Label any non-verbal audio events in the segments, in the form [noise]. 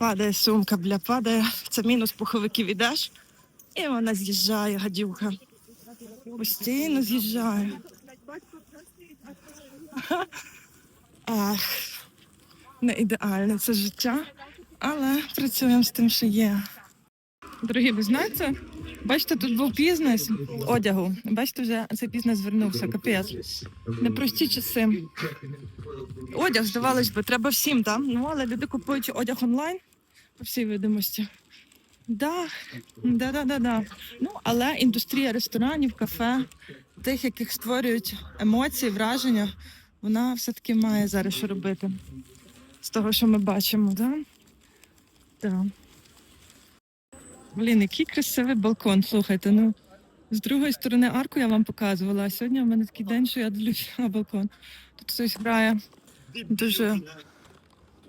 Падає сумка, бля, падає. Це мінус пуховиків ідеш. І вона з'їжджає, гадюка. Постійно з'їжджає. Ах, не ідеальне це життя, але працюємо з тим, що є. Дорогі, ви знаєте, бачите, тут був бізнес одягу. Бачите, вже цей бізнес звернувся. Капець. Непрості часи. Одяг, здавалось би, треба всім, там. Ну, але люди купують одяг онлайн, по всій видимості. Да, да, да, да, да. Ну, але індустрія ресторанів, кафе, тих, яких створюють емоції, враження, вона все-таки має зараз що робити. З того, що ми бачимо, да? Да. Блін, який красивий балкон. Слухайте, ну з другої сторони арку я вам показувала, а сьогодні у мене такий день, що я дивлюся на балкон. Тут хтось грає дуже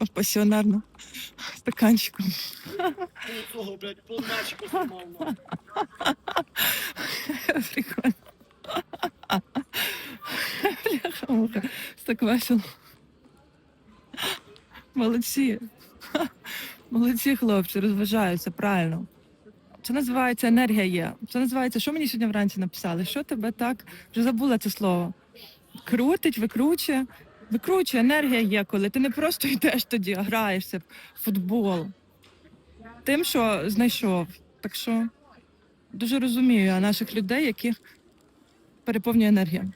пасіонарно стаканчиком. Цього, блядь, полначку знімав. [laughs] Прикольно. Бляха-муха. Так весело. Молодці. Молодці хлопці, розважаються, правильно. Це називається енергія є. Це називається, що мені сьогодні вранці написали? Що тебе так вже забула це слово? Крутить, викручує. Викручує, енергія є, коли ти не просто йдеш тоді, а граєшся в футбол. Тим, що знайшов. Так що дуже розумію наших людей, яких переповнює енергія.